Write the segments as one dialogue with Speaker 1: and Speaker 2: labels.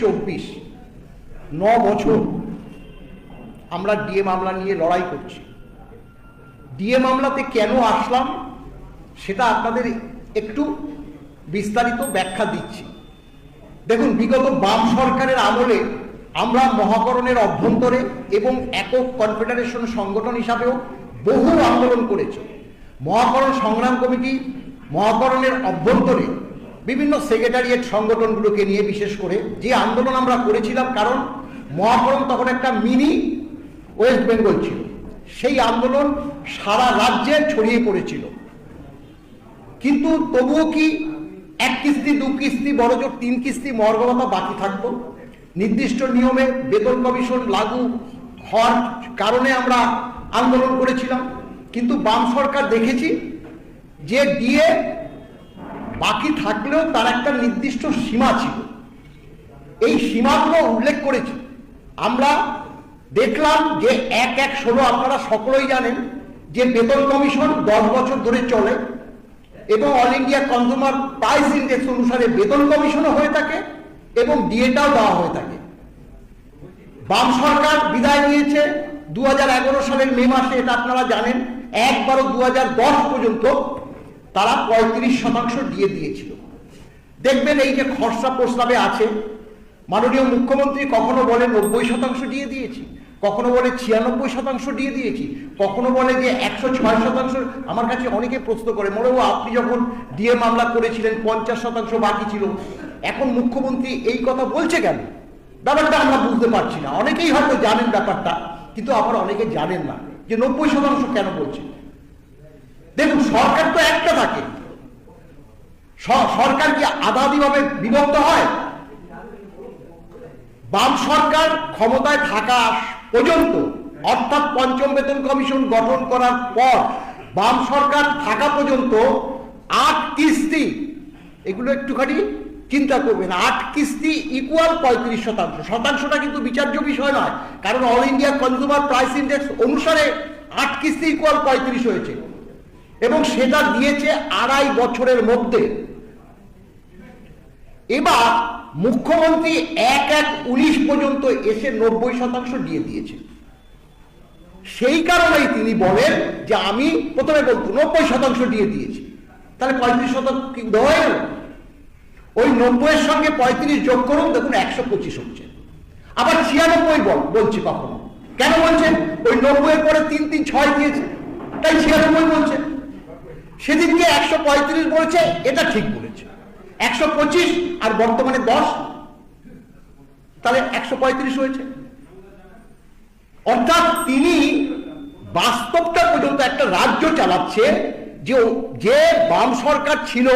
Speaker 1: চব্বিশ, ন বছর আমরা ডিএ মামলা নিয়ে লড়াই করছি। ডিএ মামলাতে কেন আসলাম সেটা আপনাদের একটু বিস্তারিত ব্যাখ্যা দিচ্ছি। দেখুন, বিগত বাম সরকারের আমলে আমরা মহাকরণের অভ্যন্তরে এবং একক কনফেডারেশন সংগঠন হিসাবেও বহু আন্দোলন করেছি। মহাকরণ সংগ্রাম কমিটি মহাকরণের অভ্যন্তরে বিভিন্ন সেক্রেটারিয়েট সংগঠনগুলোকে নিয়ে বিশেষ করে যে আন্দোলন আমরা করেছিলাম, কারণ মহাকরণ তখন একটা মিনি ওয়েস্ট বেঙ্গল ছিল। সেই আন্দোলন সারা রাজ্যে ছড়িয়ে পড়েছিল। কিন্তু তবুও কি এক কিস্তি, দু কিস্তি বড় জোর তিন কিস্তি মর্গবতা বাকি থাকতো? নির্দিষ্ট নিয়মে বেতন কমিশন লাগু হওয়ার কারণে আমরা আন্দোলন করেছিলাম। কিন্তু বাম সরকার দেখেছি যে দিয়ে বাকি থাকলেও তার একটা নির্দিষ্ট সীমা ছিল। এই সীমাগুলো উল্লেখ করেছি। আমরা দেখলাম যে এক এক ষোলো আপনারা সকলেই জানেন যে বেতন কমিশন দশ বছর ধরে চলে এবং all India consumer price index অনুসারে বেতন কমিশনও হয়ে থাকে এবং ডিএটাও দেওয়া হয়ে থাকে। বাম সরকার বিদায় নিয়েছে দু হাজার এগারো সালের মে মাসে, এটা আপনারা জানেন এক বারো দু পর্যন্ত তারা পঁয়ত্রিশ শতাংশ দিয়ে দিয়েছিল। দেখবেন এই যে খসড়া প্রস্তাবে আছে, মাননীয় মুখ্যমন্ত্রী কখনো বলে নব্বই শতাংশ দিয়ে দিয়েছি, কখনো বলে ছিয়ানব্বই শতাংশ দিয়ে দিয়েছি, কখনো বলে যে একশো ছয় শতাংশ। আমার কাছে অনেকে প্রশ্ন করে মনে হয় আপনি যখন ডিএ মামলা করেছিলেন, পঞ্চাশ শতাংশ বাকি ছিল, এখন মুখ্যমন্ত্রী এই কথা বলছে কেন? ব্যাপারটা আমরা বুঝতে পারছি না। অনেকেই হয়তো জানেন ব্যাপারটা, কিন্তু আবার অনেকে জানেন না যে নব্বই শতাংশ কেন বলছে দেখুন, সরকার তো একটা থাকে। সরকার কি আদাদিভাবে বিভক্ত হয়? বাম সরকার ক্ষমতায় থাকা পর্যন্ত, অর্থাৎ পঞ্চম বেতন কমিশন গঠন করার পর, বাম সরকার থাকা পর্যন্ত আট কিস্তি, এগুলো একটুখানি চিন্তা করবেন, আট কিস্তি ইকুয়াল পঁয়ত্রিশ শতাংশ। শতাংশটা কিন্তু বিচার্য বিষয় নয়, কারণ all India consumer price index অনুসারে আট কিস্তি ইকুয়াল পঁয়ত্রিশ হয়েছে। এবং সেটা দিয়েছে আড়াই বছরের মধ্যে। এবার মুখ্যমন্ত্রী এক এক উনিশ পর্যন্ত এসে নব্বই শতাংশ দিয়ে দিয়েছে। সেই কারণেই তিনি বলেন যে আমি প্রথমে বলতো নব্বই শতাংশ দিয়ে দিয়েছি। তাহলে পঁয়ত্রিশ শতাংশ দেওয়া গেল ওই নব্বইয়ের সঙ্গে পঁয়ত্রিশ যোগ করুন, দেখুন একশো পঁচিশ হচ্ছে। আবার ছিয়ানব্বই বল, বলছি কখনো। কেন বলছেন ওই নব্বইয়ের পরে তিন তিন ছয় দিয়েছে। তাই ছিয়ানব্বই বলছে। সেদিনকে একশো পঁয়ত্রিশ বলেছে, এটা ঠিক বলেছে। একশো পঁচিশ আর বর্তমানে দশ, তাহলে একশো পঁয়ত্রিশ হয়েছে। অর্থাৎ তিনি বাস্তবটা পর্যন্ত একটা রাজ্য চালাচ্ছে, যে যে বাম সরকার ছিল,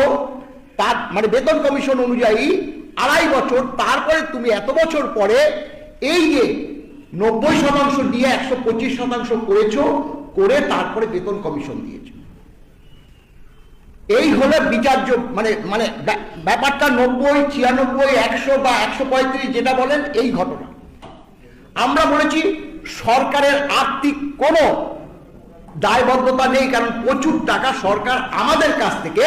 Speaker 1: তার মানে বেতন কমিশন অনুযায়ী আড়াই বছর, তারপরে তুমি এত বছর পরে এই যে নব্বই শতাংশ দিয়ে একশো পঁচিশ শতাংশ করেছ, করে তারপরে বেতন কমিশন দিয়েছ। এই হলো বিচার্য মানে মানে ব্যা- ব্যাপারটা নব্বই, ছিয়ানব্বই, একশো বা একশো পঁয়ত্রিশ যেটা বলেন, এই ঘটনা। আমরা বলেছি, সরকারের আর্থিক কোনো দায়বদ্ধতা নেই, কারণ প্রচুর টাকা সরকার আমাদের কাছ থেকে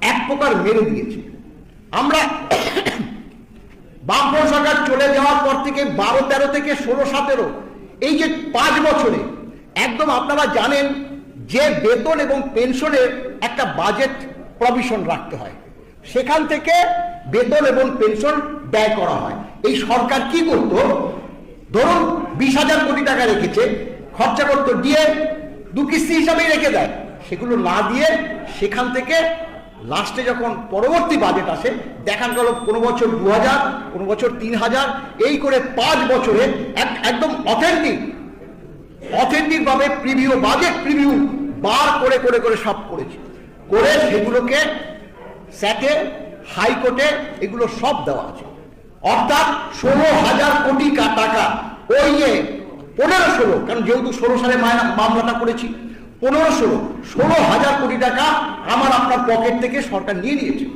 Speaker 1: এক প্রকার মেরে দিয়েছে। আমরা বামফ্রন্ট সরকার চলে যাওয়ার পর থেকে বারো তেরো থেকে ষোলো সতেরো, এই যে পাঁচ বছরে, একদম আপনারা জানেন যে বেতন এবং পেনশনের একটা বাজেট প্রভিশন রাখতে হয়। সেখান থেকে বেতন এবং পেনশন ব্যয় করা হয়। এই সরকার কি করত? ধরুন বিশ হাজার কোটি টাকা রেখেছে, খরচা করতো দিয়ে দু কিস্তি হিসাবেই রেখে দেয়। সেগুলো না দিয়ে সেখান থেকে লাস্টে যখন পরবর্তী বাজেট আসে দেখা গেল কোনো বছর দু হাজার, কোনো বছর তিন হাজার, এই করে পাঁচ বছরে এক- একদম অথেন্টিক অথেন্টিক ভাবে প্রিভিউ বাজেট প্রিভিউ বার করে করে করে সব করেছে। করে সেগুলোকে স্যাটে, হাইকোর্টে এগুলো সব দেওয়া আছে। অর্থাৎ ষোলো হাজার কোটি টাকা। ওই পনেরো ষোলো, কারণ যেহেতু ষোলো সালে মামলাটা করেছি, পনেরো ষোলো ষোলো হাজার কোটি টাকা আমার আপনার পকেট থেকে সরকার নিয়ে নিয়েছে।